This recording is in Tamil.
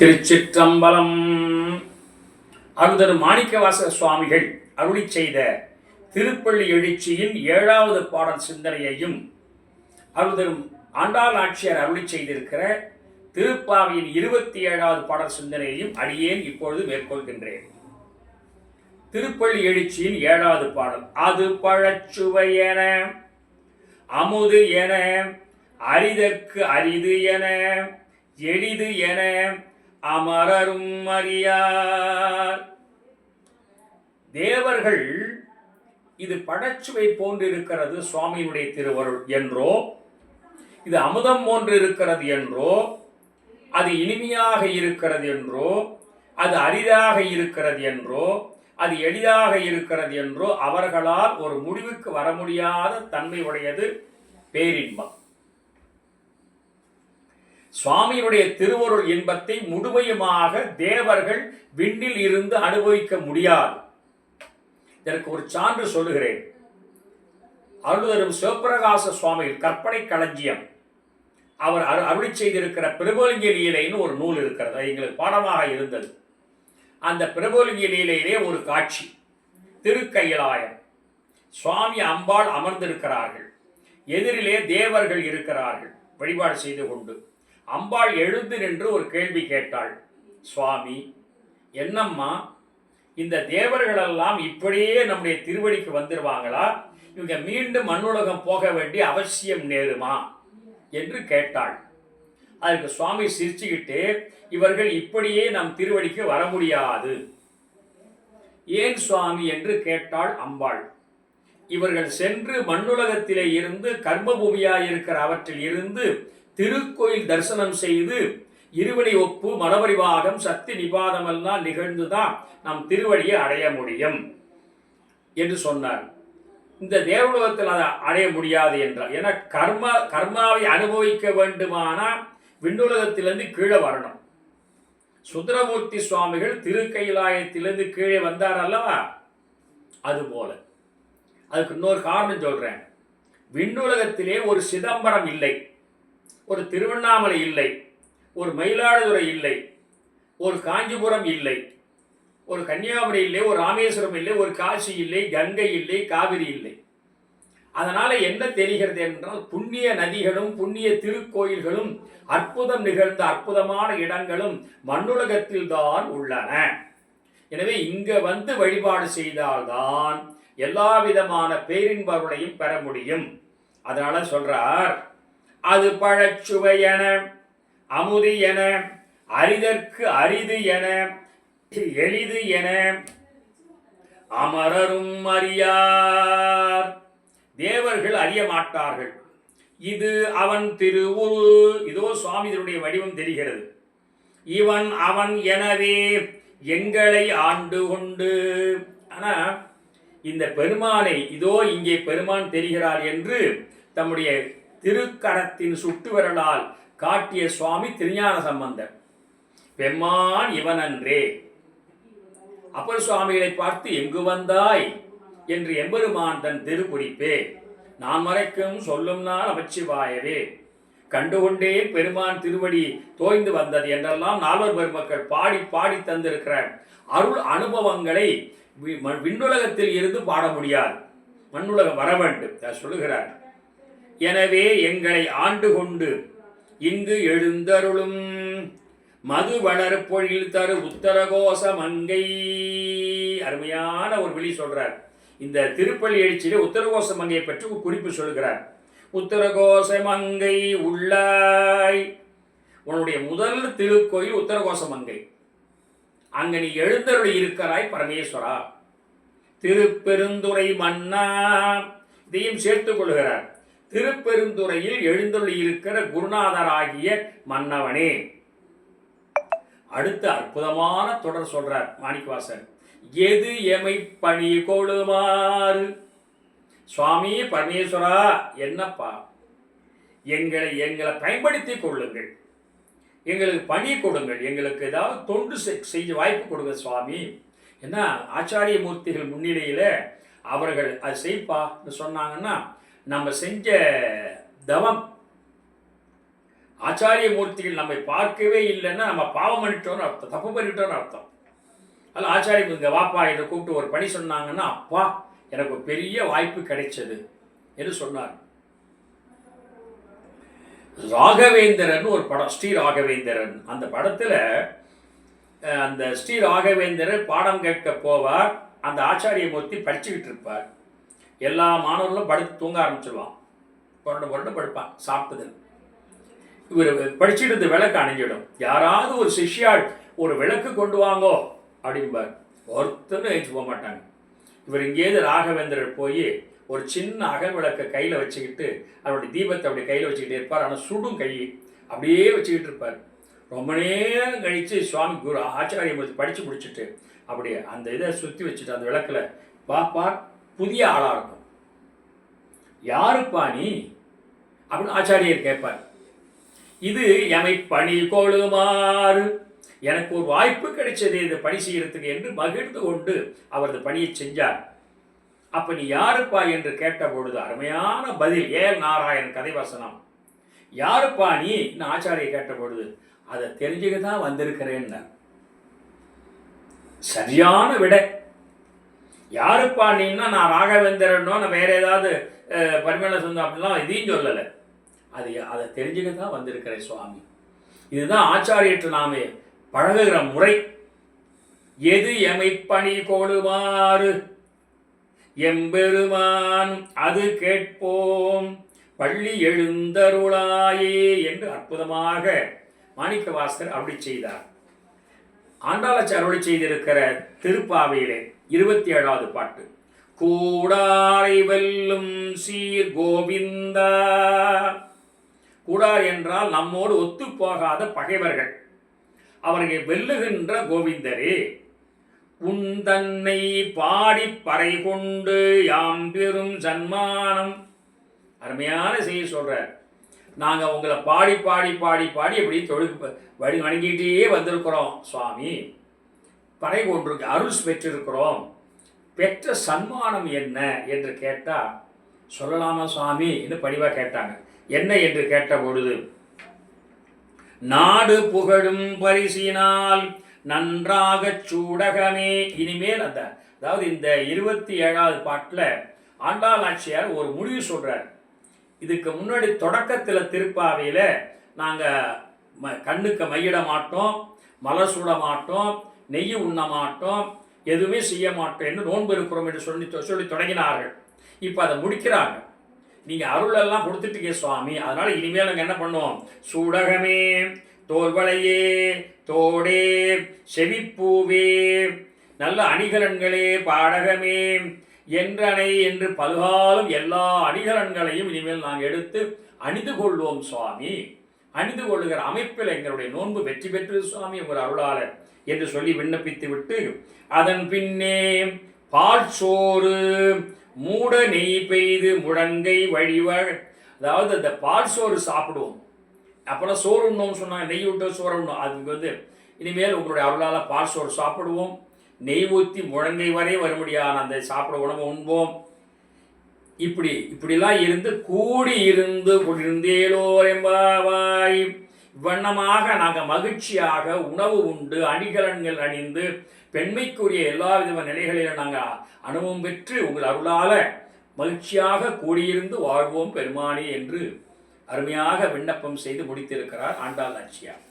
திருச்சிற்றம்பலம். அருதரு மாணிக்கவாச சுவாமிகள் அருளி செய்த திருப்பள்ளி எழுச்சியின் ஏழாவது பாடல் சிந்தனையையும் அருதரும் ஆண்டாள் ஆட்சியர் அருளி செய்திருக்கிற திருப்பாவியின் இருபத்தி ஏழாவது பாடல் சிந்தனையையும் அடியேன் இப்பொழுது மேற்கொள்கின்றேன். திருப்பள்ளி எழுச்சியின் ஏழாவது பாடல் அது பழச்சுவை என அமுது என அரிதற்கு அரிது என எளிது என அமரரும் அறியார். தேவர்கள் இது படச்சுவை போன்றிருக்கிறது சுவாமியுடைய சுவாமியினுடைய திருவருள் என்றோ இது அமுதம் போன்றிருக்கிறது என்றோ அது இனிமையாக இருக்கிறது என்றோ அது அரிதாக இருக்கிறது என்றோ அது எளிதாக இருக்கிறது என்றோ அவர்களால் ஒரு முடிவுக்கு வர முடியாத தன்மை உடையது பேரின்பம். சுவாமியினுடைய திருவொருள் இன்பத்தை முழுமையுமாக தேவர்கள் விண்ணில் இருந்து அனுபவிக்க முடியாது. இதற்கு ஒரு சான்று சொல்லுகிறேன். அருள்தரும் சிவபிரகாச சுவாமியில் கற்பனை களஞ்சியம். அவர் அரு அருளி செய்திருக்கிற பிரபோலிங்க லீலைன்னு ஒரு நூல் இருக்கிறது. அது எங்களுக்கு பாடமாக இருந்தது. அந்த பிரபோலிங்க லீலையிலே ஒரு காட்சி. திருக்கையலாயம். சுவாமி அம்பாள் அமர்ந்திருக்கிறார்கள். எதிரிலே தேவர்கள் இருக்கிறார்கள். வழிபாடு செய்து கொண்டு. அம்பாள் எழுந்து நின்று ஒரு கேள்வி கேட்டாள். சுவாமி என்னம்மா? இந்த தேவர்களெல்லாம் இப்படியே நம்முடைய திருவடிக்கு வந்துருவாங்களா? இவங்க மீண்டும் மண்ணுலகம் போக வேண்டிய அவசியம் நேருமா? என்று கேட்டாள். அதற்கு சுவாமி சிரிச்சுக்கிட்டு இவர்கள் இப்படியே நம் திருவடிக்கு வர முடியாது. ஏன் சுவாமி? என்று கேட்டாள் அம்பாள். இவர்கள் சென்று மண்ணுலகத்திலே இருந்து கர்மபூமியாக இருக்கிற அவற்றில் இருந்து திருக்கோயில் தரிசனம் செய்து இருவடி ஒப்பு மனபரிவாகம் சக்தி நிபாதம் எல்லாம் நிகழ்ந்துதான் நம் திருவடியை அடைய முடியும் என்று சொன்னார். இந்த தேவலோகத்தில் அதை அடைய முடியாது என்றால் ஏன்னா கர்ம கர்மாவை அனுபவிக்க வேண்டுமானால் விண்ணுலகத்திலிருந்து கீழே வரணும். சுந்தரமூர்த்தி சுவாமிகள் திருக்கைலாயத்திலிருந்து கீழே வந்தார் அல்லவா? அதுபோல. அதுக்கு இன்னொரு காரணம் சொல்றேன். விண்ணுலகத்திலே ஒரு சிதம்பரம் இல்லை. ஒரு திருவண்ணாமலை இல்லை ஒரு மயிலாடுதுறை இல்லை ஒரு காஞ்சிபுரம் இல்லை ஒரு கன்னியாகுமரி இல்லை ஒரு ராமேஸ்வரம் இல்லை ஒரு காசி இல்லை கங்கை இல்லை காவிரி இல்லை. அதனால் என்ன தெரிகிறது என்றால் புண்ணிய நதிகளும் புண்ணிய திருக்கோயில்களும் அற்புதம் நிகழ்ந்த அற்புதமான இடங்களும் மண்ணுலகத்தில் தான் உள்ளன. எனவே இங்கே வந்து வழிபாடு செய்தால்தான் எல்லா விதமான பேரின்பருளையும் பெற முடியும். அதனால் சொல்கிறார் அது பழச்சுவை என அமுது என அரிதற்கு அரிது என எளிது என அமரரும் அறியார். தேவர்கள் அறிய மாட்டார்கள். இது அவன் திருவுரு இதோ சுவாமிதனுடைய வடிவம் தெரிகிறது. இவன் அவன் எனவே எங்களை ஆண்டு கொண்டு ஆனா இந்த பெருமானை இதோ இங்கே பெருமான் தெரிகிறார் என்று தம்முடைய திருக்கரத்தின் சுட்டு விரலால் காட்டிய சுவாமி திருஞான சம்பந்தர். பெம்மான் இவனன்றே. அப்பர் சுவாமிகளை பார்த்து எங்கு வந்தாய்? என்று எம்பெருமான் தன் திருக்குறிப்பே நான் மறைக்கும் சொல்லும் நான் அமைச்சிவாயவே கண்டுகொண்டே பெருமான் திருவடி தோய்ந்து வந்தது என்றெல்லாம் நால்வர் பெருமக்கள் பாடி பாடி தந்திருக்கிற அருள் அனுபவங்களை விண்ணுலகத்தில் இருந்து பாட முடியாது. மண்ணுலகம் வர வேண்டும். சொல்லுகிறார். எனவே எங்களை ஆண்டு கொண்டு இங்கு எழுந்தருளும் மது வளர் பொழில் தரு உத்தரகோச மங்கை. அருமையான ஒரு விழி சொல்றார். இந்த திருப்பள்ளி எழுச்சியில உத்தரகோச மங்கையை பற்றி குறிப்பு சொல்கிறார். உத்தரகோச மங்கை உள்ளாய். உன்னுடைய முதல் திருக்கோயில் உத்தரகோச மங்கை. அங்க நீ எழுந்தருளி இருக்கிறாய் பரமேஸ்வரா. திருப்பெருந்துறை மன்னா. இதையும் சேர்த்துக் கொள்கிறார். திருப்பெருந்துறையில் எழுந்தொள்ளியிருக்கிற இருக்கிற குருநாதராகிய மன்னவனே. அடுத்த அற்புதமான தொடர் சொல்றார் மாணிக்கவாசர். எது எமை பணி கொழுமாறு சுவாமி பரமேஸ்வரா என்னப்பா? எங்களை எங்களை பயன்படுத்தி கொள்ளுங்கள். எங்களுக்கு பணி கொடுங்கள். எங்களுக்கு ஏதாவது தொண்டு செய்ய வாய்ப்பு கொடுங்க சுவாமி. என்ன ஆச்சாரிய மூர்த்திகள் முன்னிலையில் அவர்கள் அது செய்ப்பான்னு சொன்னாங்கன்னா நம்ம செஞ்ச தவம். ஆச்சாரிய மூர்த்திகள் நம்மை பார்க்கவே இல்லைன்னா நம்ம பாவம் பண்ணிட்டோம்னு அர்த்தம் தப்பு பண்ணிட்டோம்னு அர்த்தம். அதில் ஆச்சாரிய இங்கே வாப்பா இதை கூப்பிட்டு ஒரு பணி சொன்னாங்கன்னா அப்பா எனக்கு ஒரு பெரிய வாய்ப்பு கிடைச்சது என்று சொன்னார். ராகவேந்திரன் ஒரு படம் ஸ்ரீ ராகவேந்திரன். அந்த படத்தில் அந்த ஸ்ரீ ராகவேந்திரன் பாடம் கேட்க போவார் அந்த ஆச்சாரிய மூர்த்தி படிச்சுக்கிட்டு இருப்பார். எல்லா மாணவர்களும் படுத்து தூங்க ஆரம்பிச்சிடுவான் புரண்டு புரண்டு படுப்பான் சாப்பிட்டது இவர் படிச்சுட்டு இருந்த விளக்கு அணைஞ்சிடும். யாராவது ஒரு சிஷ்யாள் ஒரு விளக்கு கொண்டு வாங்கோ அப்படிம்பார். ஒருத்தரும் ஏச்சு போக மாட்டாங்க. இவர் இங்கேருந்து ராகவேந்திரர் போய் ஒரு சின்ன அகல் விளக்கை கையில் வச்சுக்கிட்டு அவருடைய தீபத்தை அப்படி கையில் வச்சுக்கிட்டே இருப்பார். ஆனால் சுடும் கை அப்படியே வச்சுக்கிட்டு இருப்பார். ரொம்ப நேரம் கழித்து சுவாமி குரு ஆச்சாரியம் படித்து முடிச்சுட்டு அப்படியே அந்த இதை சுற்றி வச்சுட்டு அந்த விளக்கில் பாப்பா புதிய ஆளாக இருக்கும் யாருப்பா நீ? அப்படின்னு ஆச்சாரியர் கேட்பார். இது எமை பணி கொழுமாறு. எனக்கு ஒரு வாய்ப்பு கிடைச்சது இந்த பணி செய்யறதுக்கு என்று மகிழ்ந்து கொண்டு அவரது பணியை செஞ்சார். அப்ப நீ யாருப்பா என்று கேட்ட பொழுது அருமையான பதில் ஏ நாராயண் கதை வசனம். யாருப்பா நீ? ஆச்சாரிய கேட்ட பொழுது அதை தெரிஞ்சுக்க தான் வந்திருக்கிறேன்னு சரியான விடை. யாருப்பா நீன்னா நான் ராகவேந்திரனோ நான் வேற ஏதாவது பரிமள சொந்தம் அப்படிலாம் இதையும் சொல்லலை. அது அதை தெரிஞ்சுக்க தான் வந்திருக்கிறேன் சுவாமி. இதுதான் ஆச்சாரியற்று நாமே. பழகுகிற முறை. எது எமை பணி எம்பெருமான் அது கேட்போம். பள்ளி எழுந்தருளாயே என்று அற்புதமாக மாணிக்க வாஸ்கர் அப்படி செய்தார். ஆண்டாளச்சி அருளை செய்திருக்கிற திருப்பாவையிலே இருபத்தி ஏழாவது பாட்டு. கூடாரை வெல்லும் சீர் கோவிந்தா. கூடார் என்றால் நம்மோடு ஒத்துப்போகாத பகைவர்கள். அவர்கள் வெல்லுகின்ற கோவிந்தரே உன் தன்னை பாடி பறை கொண்டு யாம் பெரும் சன்மானம். அருமையான செய்தி சொல்றார். நாங்கள் உங்களை பாடி பாடி பாடி பாடி எப்படி தொழுக்கு வழி வணங்கிட்டே வந்திருக்கிறோம் சுவாமி. பறை ஒன்றுக்கு அருள் பெற்றிருக்கிறோம். பெற்ற சன்மானம் என்ன என்று கேட்டால் சொல்லலாமா சுவாமி என்று பணிவாக கேட்டாங்க. என்ன என்று கேட்ட பொழுது நாடு புகழும் பரிசினால் நன்றாகச் சூடகமே. இனிமேல் அந்த அதாவது இந்த இருபத்தி ஏழாவது பாட்டில் ஆண்டாள் ஆட்சியார் ஒரு முடிவு சொல்கிறார் இதுக்கு முன்னாடி தொடக்கத்தில் திருப்பாவையில் நாங்கள் ம கண்ணுக்கு மையிட மாட்டோம் மலர் சுட மாட்டோம் நெய் உண்ண மாட்டோம் எதுவுமே செய்ய மாட்டோம் என்று நோன்பு இருக்கிறோம் என்று சொல்லி சொல்லி தொடங்கினார்கள். இப்போ அதை முடிக்கிறாங்க. நீங்கள் அருளெல்லாம் கொடுத்துட்டீங்க சுவாமி. அதனால் இனிமேல் நாங்கள் என்ன பண்ணுவோம்? சூடகமே தோல்வளையே தோடே செவிப்பூவே நல்ல அணிகலன்களே பாடகமே என்றனை என்று பல்காலம் எல்லா அணிகலன்களையும் இனிமேல் நாங்கள் எடுத்து அணிந்து கொள்வோம் சுவாமி. அணிந்து கொள்ளுகிற அமைப்பில் எங்களுடைய நோன்பு வெற்றி பெற்று சுவாமி உங்கள் அருளாளர் என்று சொல்லி விண்ணப்பித்து விட்டு அதன் பின்னே பால் சோறு மூட நெய் பெய்து முழங்கை வழிவ அதாவது அந்த பால் சோறு சாப்பிடுவோம். அப்போல்லாம் சோறு உண்ணோம்னு சொன்னாங்க நெய் விட்டு சோறு உண்ணும். அதுக்கு வந்து இனிமேல் உங்களுடைய அருளால் பால் சோறு சாப்பிடுவோம். நெய் ஊற்றி முழங்கை வரை வரும்படியான அந்த சாப்பிட உணவு உண்போம். இப்படி இப்படிலாம் இருந்து கூடி இருந்து கொண்டிருந்தேலோர் எம்பாவாய் வண்ணமாக நாங்கள் மகிழ்ச்சியாக உணவு உண்டு அணிகலன்கள் அணிந்து பெண்மைக்குரிய எல்லா விதமான நிலைகளிலும் நாங்கள் அனுபவம் பெற்று உங்கள் அருளால மகிழ்ச்சியாக கூடியிருந்து வாழ்வோம் பெருமானே என்று அருமையாக விண்ணப்பம் செய்து முடித்திருக்கிறார் ஆண்டாள் நாச்சியார்